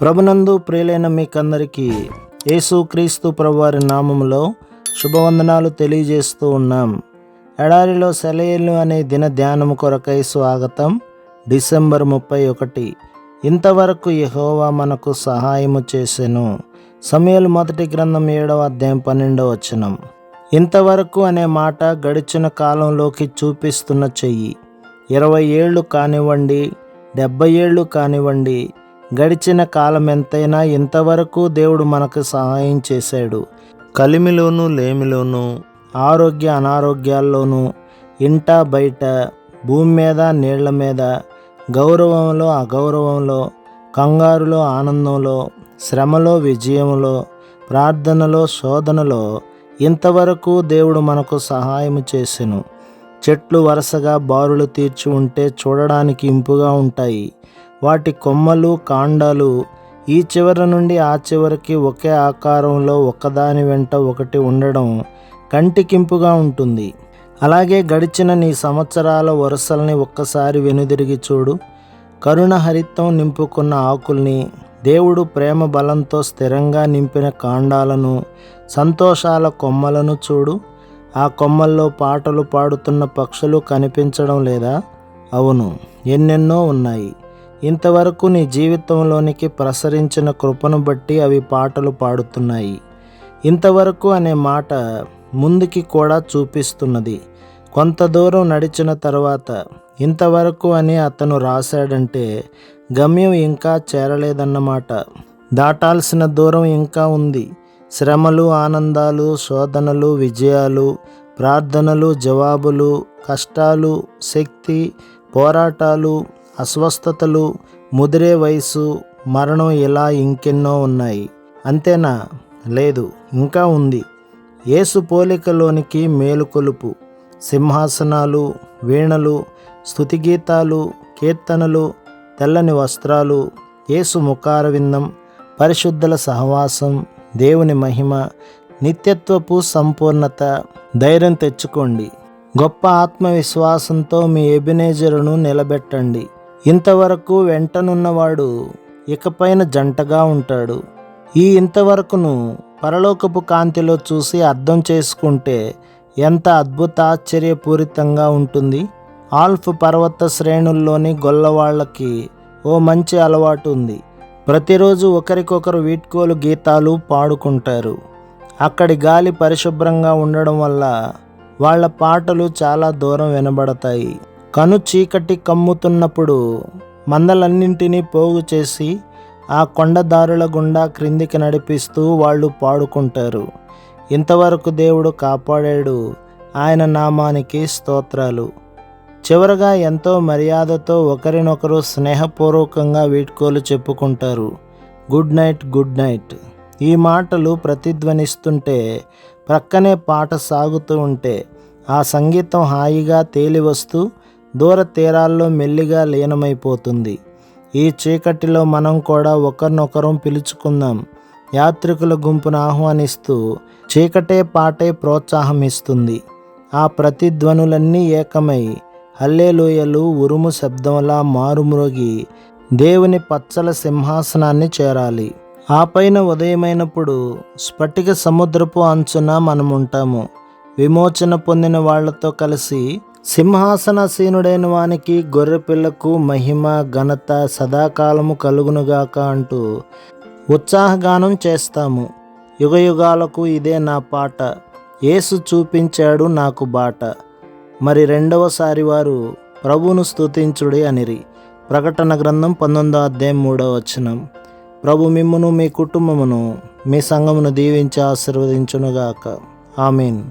ప్రభునందు ప్రియులైన మీకందరికీ యేసుక్రీస్తు ప్రభువారి నామములో శుభవందనాలు తెలియజేస్తూ ఉన్నాం. ఎడారిలో సెలయేళ్ళు అనే దిన ధ్యానము కొరకై స్వాగతం డిసెంబర్ ముప్పై ఒకటి. ఇంతవరకు యహోవా మనకు సహాయము చేసెను. సమయలు మొదటి గ్రంథం ఏడవ అధ్యాయం పన్నెండవ వచనం. ఇంతవరకు అనే మాట గడిచిన కాలంలోకి చూపిస్తున్న చెయ్యి. ఇరవై ఏళ్ళు కానివ్వండి డెబ్బై ఏళ్ళు కానివ్వండి గడిచిన కాలం ఎంతైనా ఇంతవరకు దేవుడు మనకు సహాయం చేశాడు. కలిమిలోను లేమిలోను ఆరోగ్య అనారోగ్యాల్లోనూ ఇంట బయట భూమి మీద నీళ్ళ మీద గౌరవంలో అగౌరవంలో కంగారులో ఆనందంలో శ్రమలో విజయంలో ప్రార్థనలో శోధనలో ఇంతవరకు దేవుడు మనకు సహాయం చేసెను. చెట్లు వరుసగా బారులు తీర్చి ఉంటే చూడడానికి ఇంపుగా ఉంటాయి. వాటి కొమ్మలు కాండాలు ఈ చివరి నుండి ఆ చివరికి ఒకే ఆకారంలో ఒకదాని వెంట ఒకటి ఉండడం కంటికింపుగా ఉంటుంది. అలాగే గడిచిన నీ సంవత్సరాల వరుసల్ని ఒక్కసారి వెనుదిరిగి చూడు. కరుణ హరితం నింపుకున్న ఆకుల్ని దేవుడు ప్రేమ బలంతో స్థిరంగా నింపిన కాండాలను సంతోషాల కొమ్మలను చూడు. ఆ కొమ్మల్లో పాటలు పాడుతున్న పక్షులు కనిపించడం లేదా? అవును ఎన్నెన్నో ఉన్నాయి. ఇంతవరకు నీ జీవితంలోనికి ప్రసరించిన కృపను బట్టి అవి పాటలు పాడుతున్నాయి. ఇంతవరకు అనే మాట ముందుకి కూడా చూపిస్తున్నది. కొంత దూరం నడిచిన తర్వాత ఇంతవరకు అని అతను రాశాడంటే గమ్యం ఇంకా చేరలేదన్నమాట దాటాల్సిన దూరం ఇంకా ఉంది. శ్రమలు ఆనందాలు శోధనలు విజయాలు ప్రార్థనలు జవాబులు కష్టాలు శక్తి పోరాటాలు అస్వస్థతలు ముదిరే వయసు మరణం ఇలా ఇంకెన్నో ఉన్నాయి. అంతేనా? లేదు ఇంకా ఉంది. ఏసు పోలికలోనికి మేలుకొలుపు సింహాసనాలు వీణలు స్థుతిగీతాలు కీర్తనలు తెల్లని వస్త్రాలు యేసు ముఖారవిందం పరిశుద్ధుల సహవాసం దేవుని మహిమ నిత్యత్వపు సంపూర్ణత ధైర్యం తెచ్చుకోండి. గొప్ప ఆత్మవిశ్వాసంతో మీ ఎబినేజరును నిలబెట్టండి. ఇంతవరకు వెంటనున్నవాడు ఇకపైన జంటగా ఉంటాడు. ఈ ఇంతవరకును పరలోకపు కాంతిలో చూసి అర్థం చేసుకుంటే ఎంత అద్భుత ఆశ్చర్యపూరితంగా ఉంటుంది. ఆల్ఫ్ పర్వత శ్రేణుల్లోని గొల్లవాళ్ళకి ఓ మంచి అలవాటు ఉంది. ప్రతిరోజు ఒకరికొకరు వీడ్కోలు గీతాలు పాడుకుంటారు. అక్కడి గాలి పరిశుభ్రంగా ఉండడం వల్ల వాళ్ళ పాటలు చాలా దూరం వినబడతాయి. కను చీకటి కమ్ముతున్నప్పుడు మందలన్నింటినీ పోగు చేసి ఆ కొండదారుల గుండా క్రిందికి నడిపిస్తూ వాళ్ళు పాడుకుంటారు. ఇంతవరకు దేవుడు కాపాడాడు ఆయన నామానికి స్తోత్రాలు. చివరగా ఎంతో మర్యాదతో ఒకరినొకరు స్నేహపూర్వకంగా వీడ్కోలు చెప్పుకుంటారు. Good night good night. ఈ మాటలు ప్రతిధ్వనిస్తుంటే ప్రక్కనే పాట సాగుతూ ఉంటే ఆ సంగీతం హాయిగా తేలి వస్తూ దూర తీరాల్లో మెల్లిగా లీనమైపోతుంది. ఈ చీకటిలో మనం కూడా ఒకరినొకరం పిలుచుకుందాం. యాత్రికుల గుంపును ఆహ్వానిస్తూ చీకటే పాటే ప్రోత్సాహం ఇస్తుంది ఆ ప్రతిధ్వనులన్నీ ఏకమై హల్లేలోయలు ఉరుము శబ్దంలా మారుమ్రోగి దేవుని పచ్చల సింహాసనాన్ని చేరాలి. ఆ పైన ఉదయమైనప్పుడు స్ఫటిక సముద్రపు అంచున మనం ఉంటాము విమోచన పొందిన వాళ్ళతో కలిసి సింహాసనసీనుడైన వానికి గొర్రెపిల్లకు మహిమ ఘనత సదాకాలము కలుగునుగాక అంటూ ఉత్సాహగానం చేస్తాము. యుగయుగాలకు ఇదే నా పాట. యేసు చూపించాడు నాకు బాట. మరి రెండవసారి వారు ప్రభువును స్తుతించుడి అనిరి. ప్రకటన గ్రంథం పంతొమ్మిదో అధ్యాయం మూడవ వచనం. ప్రభు మిమ్మును మీ కుటుంబమును మీ సంఘమును దీవించి ఆశీర్వదించునుగాక. ఆమీన్.